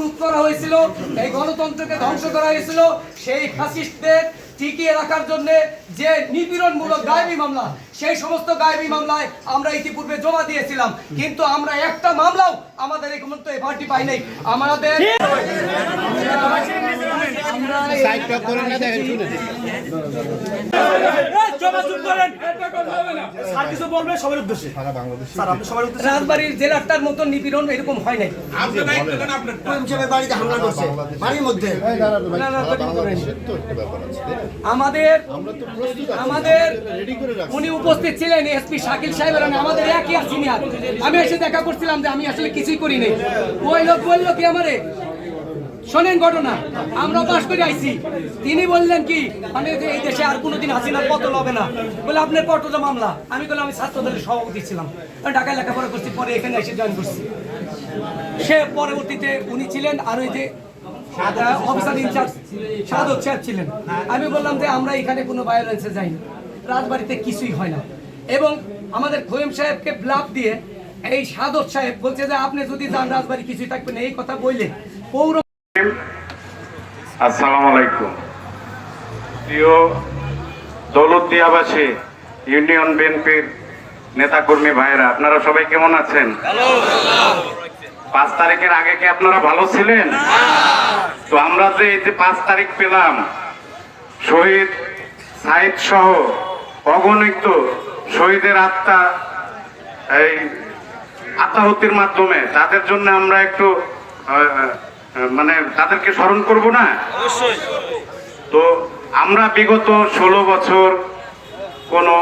লুট করা হয়েছিল, এই গণতন্ত্রকে ধ্বংস করা হয়েছিল। সেই ফ্যাসিস্টদের টিকিয়ে রাখার জন্য যে নিপীড়নমূলক দায়ী মামলা সেই সমস্ত গায়েবী মামলায় আমরা ইতিপূর্বে জমা দিয়েছিলাম। কিন্তু আমরা একটা মামলাও আমাদের এই পর্যন্ত এই পার্টি পাই নাই। আমাদের আমরা এই- স্যার কিছু বলবে সবার উদ্দেশ্যে। স্যার আপনি সবার উদ্দেশ্যে রাজবাড়ির জেলাটার মতন নিপীড়ন এরকম হয় নাই। হিসেবে বাড়িতে হামলা করছে। বাড়ির মধ্যে। না, না, না, করেনি। আমাদের আমাদের উনি উপস্থিত ছিলেন এসপি শাকিল সাহেব এবং আমাদের একই আর সিনিয়র। আমি এসে দেখা করছিলাম যে আমি আসলে কিছুই করি নাই। ওই লোক বলল কি আমারে, শোনেন ঘটনা, আমরা পাশ করে আইছি। তিনি বললেন কি মানে যে এই দেশে আর কোনোদিন হাসিনার পতন হবে না। বলে, আপনার কতটা মামলা। আমি বললাম, আমি ছাত্র দলের সভাপতি ছিলাম। ঢাকায় লেখাপড়া করছি, পরে এখানে এসে জয়েন করছি। সে পরবর্তীতে উনি ছিলেন আর ওই যে অফিসার ইনচার্জ সাধক সাহেব ছিলেন। আমি বললাম যে, আমরা এখানে কোনো ভায়োলেন্সে যাইনি। রাজবাড়িতে কিছুই হয় না। এবং আমাদের খোয়েম সাহেবকে ব্লাফ দিয়ে এই সাধক সাহেব বলছে যে, আপনি যদি যান, রাজবাড়ি কিছুই থাকবে না। এই কথা বললে পৌর আসসালামু আলাইকুম। প্রিয় দৌলতদিয়াবাসী ইউনিয়ন বিএনপির নেতাকর্মী ভাইরা আপনারা সবাই কেমন আছেন? পাঁচ তারিখের আগে কি আপনারা ভালো ছিলেন? তো আমরা যে এই যে পাঁচ তারিখ পেলাম, শহীদ সাইদ সহ অগণিত শহীদের আত্মা এই আত্মাহুতির মাধ্যমে তাদের জন্য আমরা একটু মানে তাদেরকে স্মরণ করব না? তো আমরা বিগত ষোলো বছর কোনো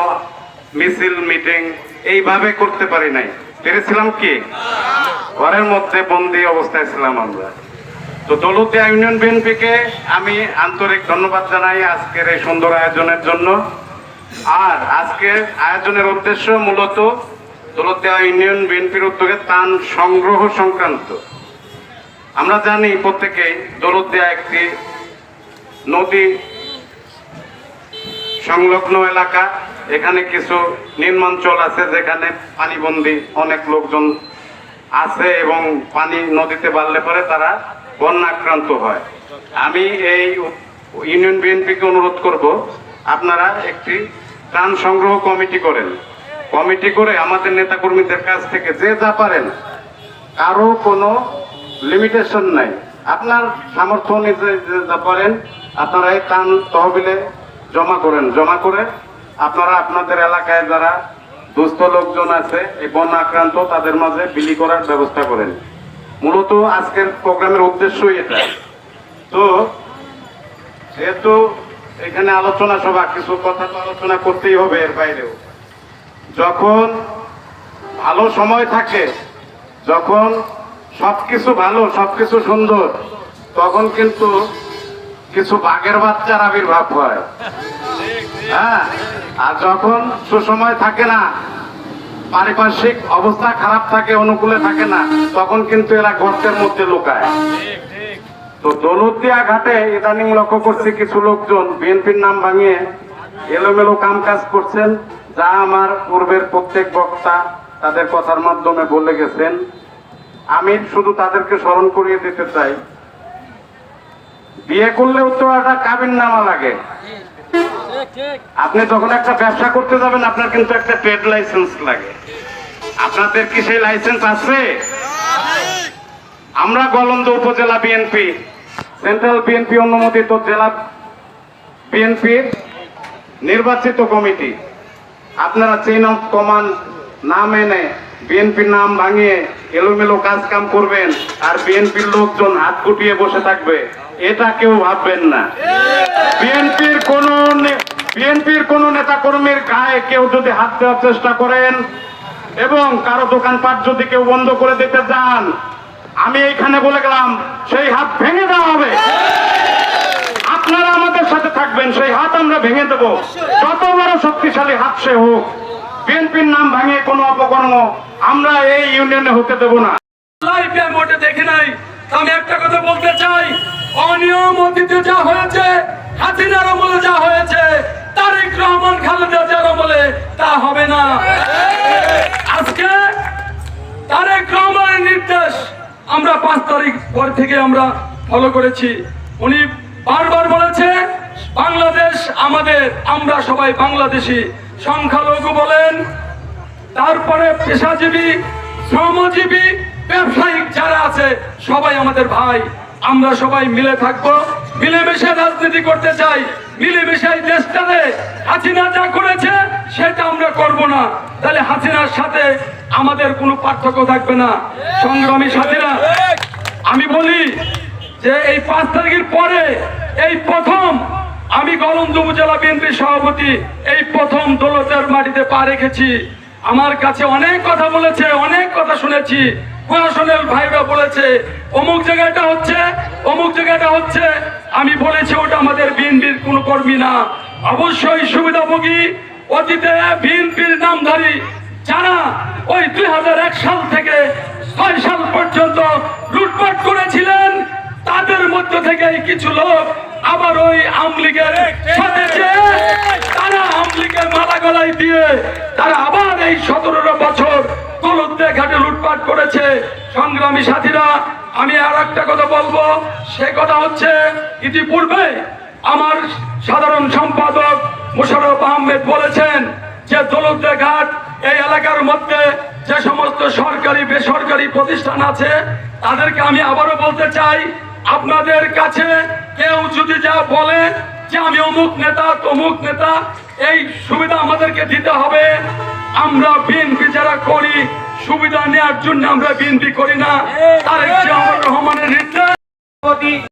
মিছিল মিটিং এইভাবে করতে পারি নাই। পেরেছিলাম কি? ঘরের মধ্যে বন্দি অবস্থায় ছিলাম আমরা। তো দৌলতিয়া ইউনিয়ন বিএনপিকে আমি আন্তরিক ধন্যবাদ জানাই আজকের এই সুন্দর আয়োজনের জন্য। আর আজকের আয়োজনের উদ্দেশ্য মূলত দৌলতিয়া ইউনিয়ন বিএনপির উদ্যোগে ত্রাণ সংগ্রহ সংক্রান্ত। আমরা জানি প্রত্যেকেই দৌলতিয়া একটি নদী সংলগ্ন এলাকা। এখানে কিছু নির্মাঞ্চল আছে যেখানে পানিবন্দী অনেক লোকজন আছে এবং পানি নদীতে বাড়লে পরে তারা বন্যা আক্রান্ত হয়। আমি এই ইউনিয়ন বিএনপিকে অনুরোধ করব, আপনারা একটি ত্রাণ সংগ্রহ কমিটি করেন। কমিটি করে আমাদের নেতাকর্মীদের কাছ থেকে যে যা পারেন, কারও কোনো লিমিটেশন নাই। আপনার সামর্থ্য যে যা পারেন, আপনারা এই ত্রাণ তহবিলে জমা করেন। জমা করে আপনারা আপনাদের এলাকায় যারা দুস্থ লোকজন আছে, এই বন্যা আক্রান্ত, তাদের মাঝে বিলি করার ব্যবস্থা করেন। মূলত আজকের প্রোগ্রামের উদ্দেশ্যই এটা তো, যেহেতু এখানে আলোচনা সভা, কিছু কথা তো আলোচনা করতেই হবে এর বাইরেও। যখন ভালো সময় থাকে, যখন সবকিছু ভালো, সবকিছু সুন্দর, তখন কিন্তু কিছু বাঘের বাচ্চার আবির্ভাব হয়। হ্যাঁ? আর যখন সুসময় থাকে না, পারিপার্শ্বিক অবস্থা খারাপ থাকে, অনুকূলে থাকে না, তখন কিন্তু এরা গর্তের মধ্যে লুকায়। তো দৌলতদিয়া ঘাটে ইদানিং লক্ষ্য করছি কিছু লোকজন, বিএনপির নাম ভাঙিয়ে এলোমেলো কাম কাজ করছেন, যা আমার পূর্বের প্রত্যেক বক্তা তাদের কথার মাধ্যমে বলে গেছেন। আমি শুধু তাদেরকে স্মরণ করিয়ে দিতে চাই। বিয়ে করলেও তো একটা কাবিন নামা লাগে। আপনি যখন একটা ব্যবসা করতে যাবেন, আপনার কিন্তু একটা ট্রেড লাইসেন্স লাগে। আপনাদের কি সেই লাইসেন্স আছে? আমরা গলন্দ উপজেলা বিএনপি। সেন্ট্রাল বিএনপি অনুমোদিত জেলা বিএনপির নির্বাচিত কমিটি। আপনারা চেইন অফ কমান্ড না মেনে বিএনপির নাম ভাঙিয়ে এলোমেলো কাজ কাম করবেন আর বিএনপির লোকজন হাত গুটিয়ে বসে থাকবে, এটা কেউ ভাববেন না। বিএনপির কোন বিএনপির কোন নেতা কর্মীর গায়ে কেউ যদি হাত দেওয়ার চেষ্টা করেন এবং কারও দোকানপাট যদি কেউ বন্ধ করে দিতে চান আমি এইখানে বলে গেলাম, সেই হাত ভেঙে দেওয়া হবে। আপনারা আমাদের সাথে থাকবেন, সেই হাত আমরা ভেঙে দেব। যত বড় শক্তিশালী হাত সে হোক, বিএনপির নাম ভাঙিয়ে কোনো অপকর্ম আমরা এই ইউনিয়নে হতে দেব না। লাইফে মোটে দেখি নাই, আমি একটা কথা বলতে চাই, অনিয়ম অতীতে যা হয়েছে, হাসিনার আমলে যা হয়েছে, তারেক রহমান খালেদা যার আমলে তা হবে না। আজকে তারেক রহমানের নির্দেশ আমরা পাঁচ তারিখ পর থেকে আমরা ফলো করেছি। উনি বারবার বলেছে, বাংলাদেশ আমাদের, আমরা সবাই বাংলাদেশি। সংখ্যালঘু বলেন, তারপরে পেশাজীবী, শ্রমজীবী, ব্যবসায়িক যারা আছে, সবাই আমাদের ভাই। আমরা সবাই মিলে থাকব, মিলেমিশে রাজনীতি করতে চাই। মিলেমিশে এই দেশটাতে হাসিনা যা করেছে, সেটা আমরা করব না। তাহলে হাসিনার সাথে আমাদের কোনো পার্থক্য থাকবে না। সংগ্রামী সাথীরা, আমি বলি যে এই পাঁচ তারিখের পরে এই প্রথম আমি গলন্দ উপজেলা বিএনপির সভাপতি এই প্রথম দৌলতের মাটিতে পা রেখেছি। আমার কাছে অনেক কথা বলেছে, অনেক কথা শুনেছি। প্রশাসনের ভাইরা বলেছে, অমুক জায়গাটা হচ্ছে, অমুক জায়গাটা হচ্ছে। আমি বলেছি, ওটা আমাদের বিএনপির কোনো কর্মী না। অবশ্যই সুবিধাভোগী, অতীতে বিএনপির নামধারী যারা ওই দুই সাল থেকে ছয় সাল পর্যন্ত লুটপাট করেছিলেন, তাদের মধ্য থেকে কিছু লোক আবার ওই আমলিগের সাথে তারা আমলিগের মালা গলায় দিয়ে সংগ্রামী সাথীরা, আমি আর একটা কথা বলব। সে কথা হচ্ছে, ইতিপূর্বে আমার সাধারণ সম্পাদক মুশারফ আহমেদ বলেছেন যে দলুদ্দে ঘাট এই এলাকার মধ্যে যে সমস্ত সরকারি, বেসরকারি প্রতিষ্ঠান আছে, তাদেরকে আমি আবারও বলতে চাই, আপনাদের কাছে কেউ যদি যা বলে যে আমি অমুক নেতা, তমুক নেতা, এই সুবিধা আমাদেরকে দিতে হবে। আমরা বিএনপি যারা করি সুবিধা নেওয়ার জন্য আমরা বিনতি করি না। তারেক রহমানের নির্দেশ